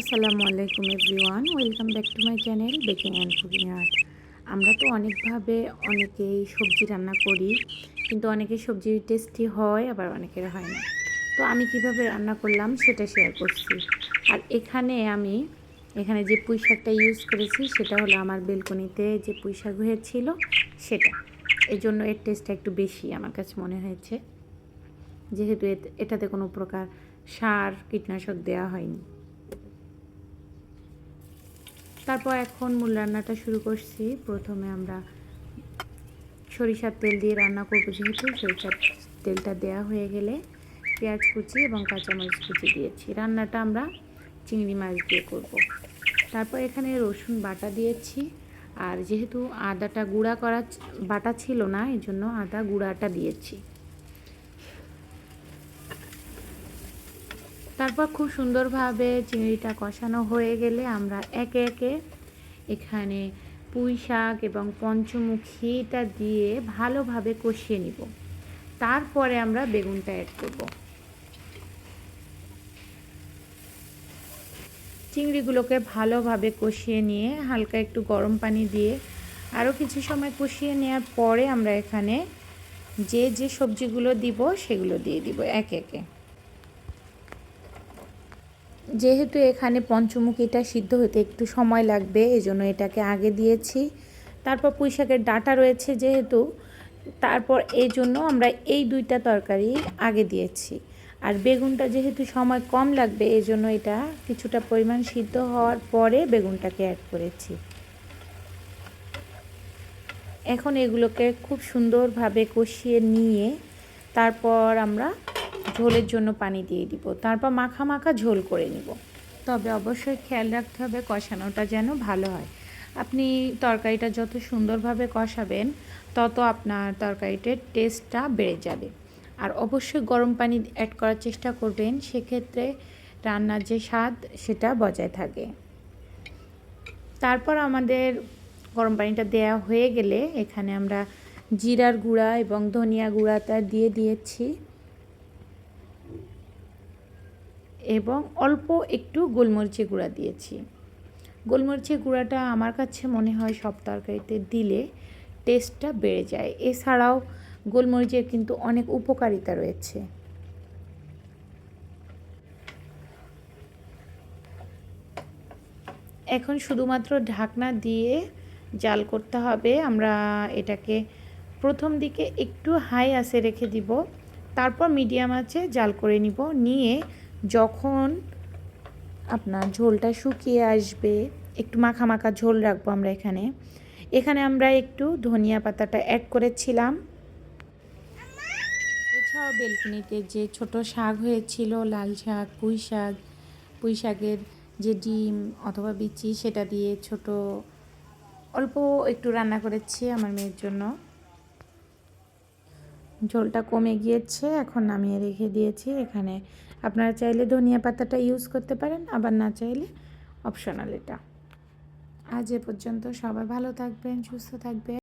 আসসালামু আলাইকুম everyone, welcome back to my channel baking and cooking art. আমরা তো অনেকভাবে অনেকেই সবজি রান্না করি, কিন্তু অনেকের সবজি টেস্টি হয়, আবার অনেকের হয় না। তো আমি কীভাবে রান্না করলাম সেটা শেয়ার করছি। আর এখানে আমি, এখানে যে পুঁই শাকটা ইউজ করেছি, সেটা হলো আমার বেলকনিতে যে পুঁই শাক হয়েছিল, সেটা। এই জন্য এর টেস্টটা একটু বেশি আমার কাছে মনে হয়েছে। যেহেতু এটাতে কোনো প্রকার সার, কীটনাশক দেওয়া হয়নি। তারপর এখন মূল রান্নাটা শুরু করছি। প্রথমে আমরা সরিষার তেল দিয়ে রান্না করব যেহেতু, সরিষার তেলটা দেওয়া হয়ে গেলে পেঁয়াজ কুচি এবং কাঁচামরিচ কুচি দিয়েছি। রান্নাটা আমরা চিংড়ি মাছ দিয়ে করব। তারপর এখানে রসুন বাটা দিয়েছি। আর যেহেতু আদাটা গুঁড়া করা বাটা ছিল না এই জন্য আদা গুঁড়াটা দিয়েছি। তারপর খুব সুন্দরভাবে চিংড়িটা কষানো হয়ে গেলে আমরা একে একে এখানে পুঁই শাক এবং পঞ্চমুখীটা দিয়ে ভালোভাবে কষিয়ে নিব। তারপরে আমরা বেগুনটা অ্যাড করব। চিংড়িগুলোকে ভালোভাবে কষিয়ে নিয়ে হালকা একটু গরম পানি দিয়ে আরও কিছু সময় কষিয়ে নেওয়ার পরে আমরা এখানে যে যে সবজিগুলো দিব সেগুলো দিয়ে দিব একে একে। যেহেতু এখানে পঞ্চমুখীটা সিদ্ধ হতে একটু সময় লাগবে, এজন্য এটাকে আগে দিয়েছি। তারপর পুঁই শাকের ডাঁটা রয়েছে যেহেতু, তারপর এই জন্য আমরা এই দুইটা তরকারি আগে দিয়েছি। আর বেগুনটা যেহেতু সময় কম লাগবে এই জন্য এটা কিছুটা পরিমাণ সিদ্ধ হওয়ার পরে বেগুনটাকে অ্যাড করেছি। এখন এগুলোকে খুব সুন্দরভাবে কষিয়ে নিয়ে তারপর আমরা ঝোলের জন্য পানি দিয়ে দিব। তারপর মাখা মাখা ঝোল করে নিব। তবে অবশ্যই খেয়াল রাখতে হবে কষানোটা যেন ভালো হয়। আপনি তরকারিটা যত সুন্দরভাবে কষাবেন, তত আপনার তরকারিটার টেস্টটা বেড়ে যাবে। আর অবশ্যই গরম পানি অ্যাড করার চেষ্টা করবেন, সেক্ষেত্রে রান্নার যে স্বাদ সেটা বজায় থাকে। তারপর আমাদের গরম পানিটা দেয়া হয়ে গেলে এখানে আমরা জিরার গুঁড়া এবং ধনিয়া গুঁড়াটা দিয়ে দিয়েছি। এবং অল্প একটু গোলমরিচের গুঁড়া দিয়েছি। গোলমরিচের গুঁড়াটা আমার কাছে মনে হয় সব তরকারিতে দিলে টেস্টটা বেড়ে যায়। এছাড়াও গোলমরিচের কিন্তু অনেক উপকারিতা রয়েছে। এখন শুধুমাত্র ঢাকনা দিয়ে জাল করতে হবে। আমরা এটাকে প্রথম দিকে একটু হাই আসে রেখে দিব। তারপর মিডিয়াম আছে জাল করে নিব। নিয়ে যখন আপনার ঝোলটা শুকিয়ে আসবে, একটু মাখা মাখা ঝোল রাখব আমরা এখানে। এখানে আমরা একটু ধনিয়া পাতাটা অ্যাড করেছিলাম। এছাড়াও বেলকুনিতে যে ছোট শাক হয়েছিল, লাল শাক, পুঁই শাক, পুঁই শাকের যে ডিম অথবা বিচি, সেটা দিয়ে ছোট, অল্প একটু রান্না করেছি আমার মেয়ের জন্য। ঝোলটা কমে গিয়েছে, এখন নামিয়ে রেখে দিয়েছি। এখানে আপনারা চাইলে ধনিয়া পাতাটা ইউজ করতে পারেন, আবার না চাইলে অপশনাল এটা। আজ এ পর্যন্ত সবাই ভালো থাকবেন, সুস্থ থাকবেন।